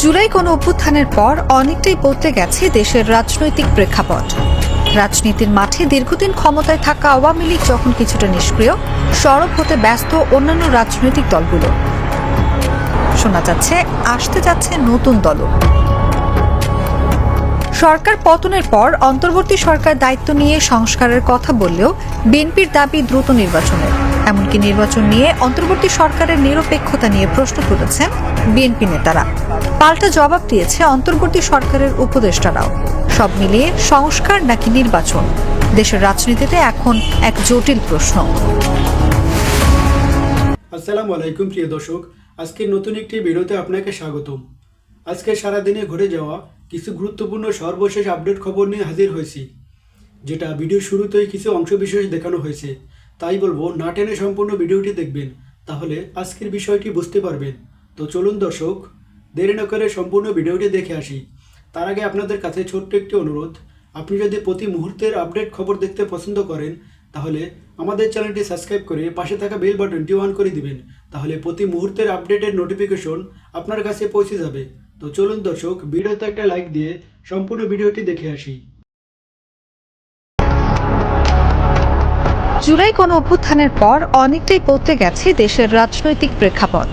জুলাই কোন অভ্যুত্থানের পর অনেকটাই বদলে গেছে দেশের রাজনৈতিক প্রেক্ষাপট। রাজনীতির মাঠে দীর্ঘদিন ক্ষমতায় থাকা আওয়ামী লীগ যখন কিছুটা নিষ্ক্রিয়, সরব হতে ব্যস্ত অন্যান্য রাজনৈতিক দলগুলো। শোনা যাচ্ছে, আসতে যাচ্ছে নতুন দলও। সরকার পতনের পর অন্তর্বর্তী সরকার দায়িত্ব নিয়ে সংস্কারের কথা বললেও বিএনপির দাবি দ্রুত নির্বাচনের। এমনকি নির্বাচন নিয়ে অন্তর্বর্তী সরকারের নিরপেক্ষতা নিয়ে প্রশ্ন তুলেছেন বিএনপি নেতারা। পাল্টা জবাব দিয়েছে অন্তর্বর্তী সরকারের উপদেষ্টারাও। সব মিলিয়ে সংস্কার নাকি নির্বাচন? দেশের রাজনীতিতে এখন এক জটিল প্রশ্ন। আসসালামু আলাইকুম, প্রিয় দর্শক। আজকের নতুন একটি ভিডিওতে আপনাকে স্বাগতম। আজকে সারাদিনে ঘটে যাওয়া কিছু গুরুত্বপূর্ণ সর্বশেষ আপডেট খবর নিয়ে হাজির হয়েছি, যেটা ভিডিও শুরুতেই কিছু অংশবিশেষ দেখানো হয়েছে। তাই বলব, না টেনে সম্পূর্ণ ভিডিওটি দেখবেন। তাহলে আজকের বিষয়টি বুঝতে পারবেন। তো চলুন দর্শক, দেরি না করে সম্পূর্ণ ভিডিওটি দেখে আসি। তার আগে আপনাদের কাছে ছোট্ট একটি অনুরোধ। আপনি যদি প্রতি মুহূর্তের আপডেট খবর দেখতে পছন্দ করেন, তাহলে আমাদের চ্যানেলটি সাবস্ক্রাইব করে পাশে থাকা বেল বাটনটি অন করে দিবেন। তাহলে প্রতি মুহূর্তের আপডেটের নোটিফিকেশন আপনার কাছে পৌঁছে যাবে। তো চলুন দর্শক, ভিডিওতে একটা লাইক দিয়ে সম্পূর্ণ ভিডিওটি দেখে আসি। জুলাই কোন অভ্যুত্থানের পর অনেকটাই বদলে গেছে দেশের রাজনৈতিক প্রেক্ষাপট।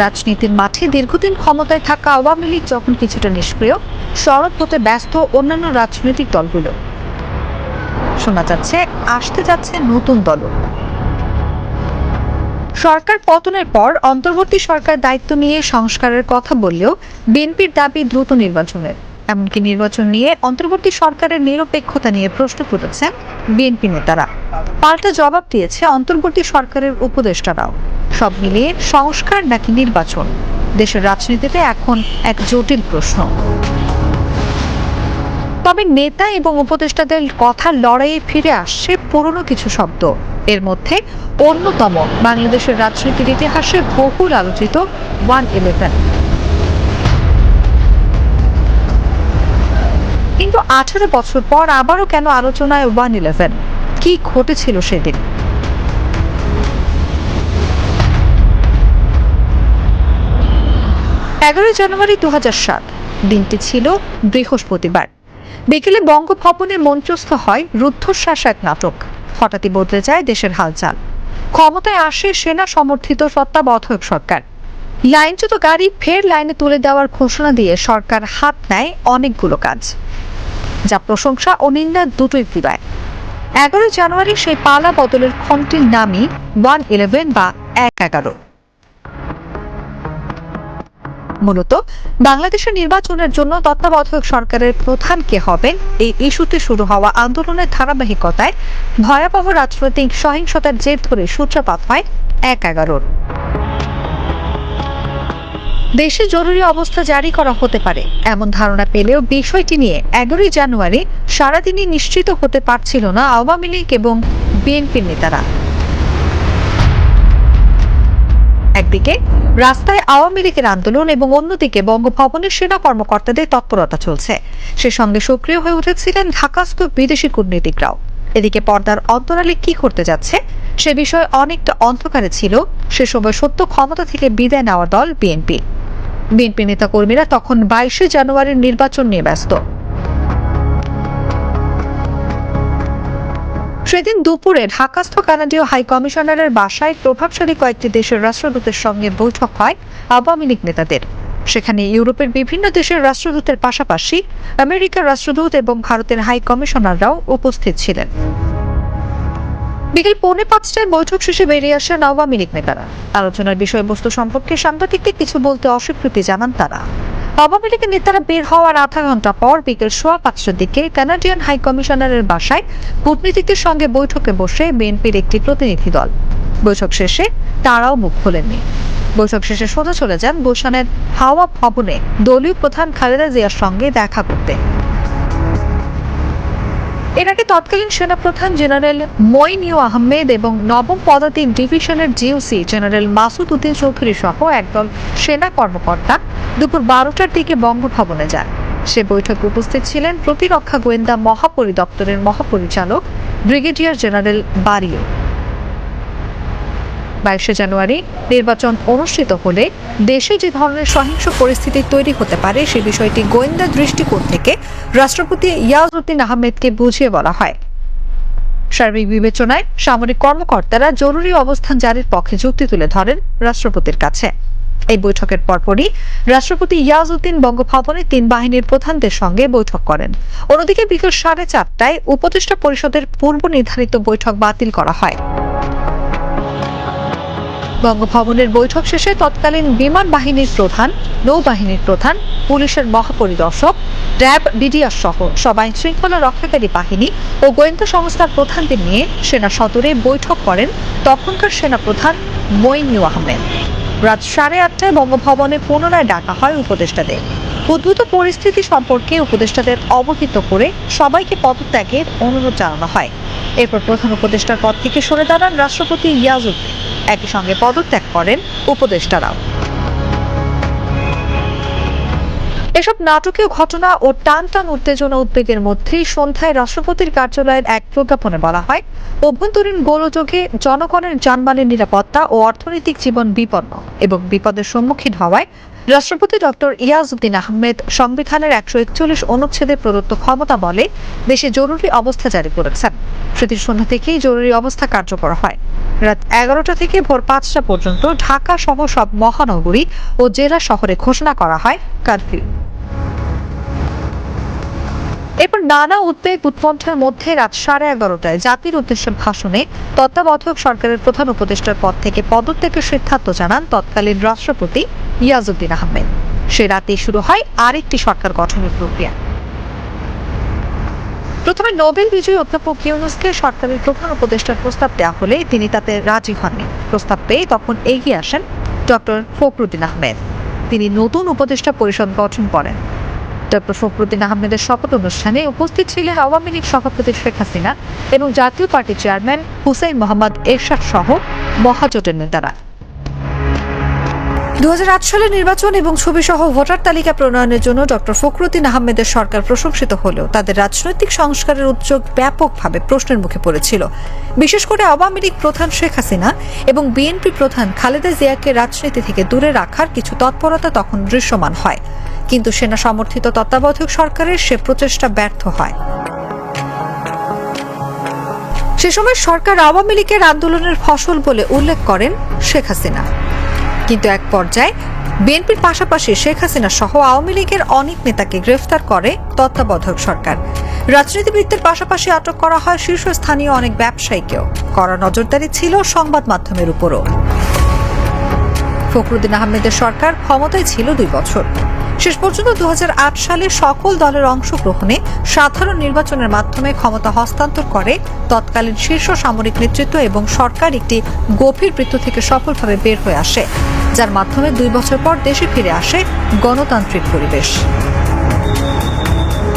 রাজনীতির মাঠে দীর্ঘদিন ক্ষমতায় থাকা আওয়ামী লীগ যখন কিছুটা নিষ্ক্রিয় সরব হতে ব্যস্ত অন্যান্য রাজনৈতিক দলগুলো। শোনা যাচ্ছে, আসতে যাচ্ছে নতুন দল সরকার পতনের পর অন্তর্বর্তী সরকার দায়িত্ব নিয়ে সংস্কারের কথা বললেও বিএনপির দাবি দ্রুত নির্বাচনের। এমনকি নির্বাচন নিয়ে অন্তর্বর্তী সরকারের নিরপেক্ষতা নিয়ে প্রশ্ন তুলেছেন বিএনপি নেতারা। পাল্টা জবাব দিয়েছে অন্তর্বর্তী সরকারের উপদেষ্টারাও। সব মিলিয়ে সংস্কার নাকি নির্বাচন? দেশের রাজনীতিতে এখন এক জটিল প্রশ্ন। তবে নেতা এবং উপদেষ্টাদের কথা লড়াইয়ে ফিরে আসছে পুরনো কিছু শব্দ। এর মধ্যে অন্যতম বাংলাদেশের রাজনীতির ইতিহাসে বহুল আলোচিত ওয়ান ইলেভেন। কিন্তু আঠারো বছর পর আবারও কেন আলোচনায় ওয়ান ইলেভেন? কি ঘটেছিল সেদিন? এগারোই জানুয়ারি দু দিনটি ছিল বৃহস্পতিবার। বিকেলে বঙ্গভবনের মঞ্চস্থ হয় রুদ্ধশ্বাস এক নাটক। হঠাৎই বদলে যায় দেশের হালচাল। ক্ষমতায় আসে সেনা সমর্থিত তত্ত্বাবধায়ক সরকার। লাইনচ্যুত গাড়ি ফের লাইনে তুলে দেওয়ার ঘোষণা দিয়ে সরকার হাত নেয় অনেকগুলো কাজ। যা প্রশংসা ও নিন্দা দুটোই ফিরায় এগারোই জানুয়ারি সেই পালা বদলের ক্ষণটির নামই ওয়ান ইলেভেন বা এক এগারো। মূলত বাংলাদেশের নির্বাচনের জন্য তত্ত্বাবধায়ক সরকারের প্রধান কে হবেন? এই ইস্যুতে শুরু হওয়া আন্দোলনের ধারাবাহিকতায় ভয়াবহ রাজনৈতিক সহিংসতার জের ধরে সূত্রপাত হয় এক এগারোর। দেশে জরুরি অবস্থা জারি করা হতে পারে। এমন ধারণা পেলেও বিষয়টি নিয়ে এগারোই জানুয়ারি সারাদিনই নিশ্চিত হতে পারছিল না আওয়ামী লীগ এবং বিএনপির নেতারা। একদিকে রাস্তায় আওয়ামী লীগের আন্দোলন এবং অন্যদিকে বঙ্গভবনের সেনা কর্মকর্তাদের তৎপরতা চলছে। সে সঙ্গে সক্রিয় হয়ে উঠেছিলেন ঢাকাস্থ বিদেশি কূটনীতিকরাও। এদিকে পর্দার অন্তরালে কি করতে যাচ্ছে সে বিষয়ে অনেকটা অন্ধকারে ছিল। সে সময় সত্য ক্ষমতা থেকে বিদায় নেওয়া দল বিএনপি। বিএনপি নেতাকর্মীরা তখন বাইশে জানুয়ারির নির্বাচন নিয়ে ব্যস্ত। সেদিন দুপুরে ঢাকাস্থ কানাডীয় হাই কমিশনারের বাসায় প্রভাবশালী কয়েকটি দেশের রাষ্ট্রদূতের সঙ্গে বৈঠক হয় আওয়ামী লীগ নেতাদের। সেখানে ইউরোপের বিভিন্ন দেশের রাষ্ট্রদূতের পাশাপাশি আমেরিকার রাষ্ট্রদূত এবং ভারতের হাই কমিশনাররাও উপস্থিত ছিলেন। বিকেল পৌনে পাঁচটায় বৈঠক শেষে বেরিয়ে আসেন আওয়ামী লীগ নেতারা। আলোচনার বিষয়বস্তু সম্পর্কে সাংবাদিকদের কিছু বলতে অস্বীকৃতি জানান তারা। আওয়ামী লীগের নেতারা বের হওয়ার আধা ঘণ্টা পর বিকেল সোয়া পাঁচটার দিকে কানাডিয়ান হাই কমিশনারের বাসায় কূটনীতিকদের সঙ্গে বৈঠকে বসে বিএনপির একটি প্রতিনিধি দল। বৈঠক শেষে তারাও মুখ খোলেননি। বৈঠক শেষে সোজা চলে যান গুলশানের হাওয়া ভবনে দলীয় প্রধান খালেদা জিয়ার সঙ্গে দেখা করতে। এর আগে তৎকালীন সেনাপ্রধান জেনারেল মইনিউ আহমেদ এবং নবম পদাতিক ডিভিশনের জিওসি জেনারেল মাসুদ উদ্দিন চৌধুরী সহ একদল সেনা কর্মকর্তা দুপুর বারোটার দিকে বঙ্গভবনে যান। সে বৈঠকে উপস্থিত ছিলেন প্রতিরক্ষা গোয়েন্দা মহাপরিদপ্তরের মহাপরিচালক ব্রিগেডিয়ার জেনারেল বারিও। বাইশে জানুয়ারি নির্বাচন অনুষ্ঠিত হলে দেশে যে ধরনের সহিংস পরিস্থিতি তৈরি হতে পারে, সে বিষয়টি গোয়েন্দা দৃষ্টিকোণ থেকে রাষ্ট্রপতি ইয়াজউদ্দিন আহমেদকে বুঝিয়ে বলা হয়। সার্বিক বিবেচনায় সামরিক কর্মকর্তারা জরুরি অবস্থান জারির পক্ষে যুক্তি তুলে ধরেন রাষ্ট্রপতির কাছে। এই বৈঠকের পরপরই রাষ্ট্রপতি ইয়াজউদ্দিন বঙ্গভবনে তিন বাহিনীর প্রধানদের সঙ্গে বৈঠক করেন। অন্যদিকে বিকেল সাড়ে চারটায় উপদেষ্টা পরিষদের পূর্ব নির্ধারিত বৈঠক বাতিল করা হয়। বঙ্গভবনের বৈঠক শেষে তৎকালীন বিমান বাহিনীর প্রধান, নৌবাহিনীর প্রধান, পুলিশের মহাপরিদর্শক, র্যাব ডিডিআর সহ সবাই শৃঙ্খলা রক্ষাকারী বাহিনী ও গোয়েন্দা সংস্থার প্রধানদের নিয়ে সেনা সদরে বৈঠক করেন তখনকার সেনা প্রধান মইনু আহমেদ। রাত সাড়ে আটটায় বঙ্গভবনে পুনরায় ডাকা হয় উপদেষ্টাদের। উদ্ভূত পরিস্থিতি সম্পর্কে উপদেষ্টাদের অবহিত করে সবাইকে পদত্যাগের অনুরোধ জানানো হয়। এরপর প্রধান উপদেষ্টার পদ থেকে সরে দাঁড়ান রাষ্ট্রপতি ইয়াজউদ্দিন একই সঙ্গে পদত্যাগ করেন উপদেষ্টারাও। এসব নাটকীয় ঘটনা ও টান টান উত্তেজনা উদ্বেগের মধ্যেই সন্ধ্যায় রাষ্ট্রপতির কার্যালয়ের এক প্রজ্ঞাপনে বলা হয়, অভ্যন্তরীণ গোলযোগে জনগণের যানবাহনের নিরাপত্তা ও অর্থনৈতিক জীবন বিপন্ন এবং বিপদের সম্মুখীন হওয়ায় রাষ্ট্রপতি ডক্টর ইয়াজউদ্দিন আহমেদ সংবিধানের একশো একচল্লিশ অনুচ্ছেদে প্রদত্ত ক্ষমতা বলে দেশে জরুরি অবস্থা জারি করেছেন। সেদিন সন্ধ্যা থেকেই জরুরি অবস্থা কার্যকর হয়। রাত এগারোটা থেকে ভোর পাঁচটা পর্যন্ত ঢাকা সহ সব মহানগরী ও জেলা শহরে ঘোষণা করা হয় কারফিউ। এরপর নানা উদ্বেগ উৎকণ্ঠার মধ্যে রাত সাড়ে এগারোটায় জাতির উদ্দেশ্যে ভাষণে তত্ত্বাবধায়ক সরকারের প্রধান উপদেষ্টার পদ থেকে পদত্যাগের সিদ্ধান্ত জানান তৎকালীন রাষ্ট্রপতি ইয়াজউদ্দিন আহমেদ। সে রাতে শুরু হয় আরেকটি সরকার গঠনের প্রক্রিয়া। প্রথমে নোবেল বিজয়ী অধ্যাপক ইউনুসকে সরকারের প্রধান উপদেষ্টার প্রস্তাব দেওয়া হলে তিনি তাতে রাজি হননি। প্রস্তাব পেয়ে তখন এগিয়ে আসেন ডক্টর ফখরুদ্দিন আহমেদ। তিনি নতুন উপদেষ্টা পরিষদ গঠন করেন। ডক্টর ফখরুদ্দিন আহমেদের শপথ অনুষ্ঠানে উপস্থিত ছিলেন আওয়ামী লীগ সভাপতি শেখ হাসিনা এবং জাতীয় পার্টির চেয়ারম্যান হুসেইন মোহাম্মদ এরশাদ সহ মহাজোটের নেতারা। দু হাজার আট সালের নির্বাচন এবং ছবি সহ ভোটার তালিকা প্রণয়নের জন্য ডক্টর ফখরুদ্দিন আহমেদের সরকার প্রশংসিত হলেও তাদের রাজনৈতিক সংস্কারের উদ্যোগ ব্যাপকভাবে প্রশ্নের মুখে পড়েছিল। বিশেষ করে আওয়ামী লীগ প্রধান শেখ হাসিনা এবং বিএনপি প্রধান খালেদা জিয়াকে রাজনীতি থেকে দূরে রাখার কিছু তৎপরতা তখন দৃশ্যমান হয়। কিন্তু সেনা সমর্থিত তত্ত্বাবধায়ক সরকারের সে প্রচেষ্টা ব্যর্থ হয়। সে সময় সরকার আওয়ামী লীগের আন্দোলনের ফসল বলে উল্লেখ করেন শেখ হাসিনা। কিন্তু এক পর্যায়ে বিএনপির পাশাপাশি শেখ হাসিনা সহ আওয়ামী লীগের অনেক নেতাকে গ্রেফতার করে তত্ত্বাবধায়ক সরকার। রাজনীতিবিদদের পাশাপাশি আটক করা হয় শীর্ষস্থানীয় অনেক ব্যবসায়ীকেও। কড়া নজরদারি ছিল সংবাদ মাধ্যমের উপরও। ফখরুদ্দিন আহমেদের সরকার ক্ষমতায় ছিল দুই বছর। শেষ পর্যন্ত দু হাজার আট সালে সকল দলের অংশগ্রহণে সাধারণ নির্বাচনের মাধ্যমে ক্ষমতা হস্তান্তর করে, তৎকালীন শীর্ষ সামরিক নেতৃত্ব এবং সরকার একটি গভীর বৃত্ত থেকে সফলভাবে বের হয়ে আসে, যার মাধ্যমে দুই বছর পর দেশে ফিরে আসে গণতান্ত্রিক পরিবেশ।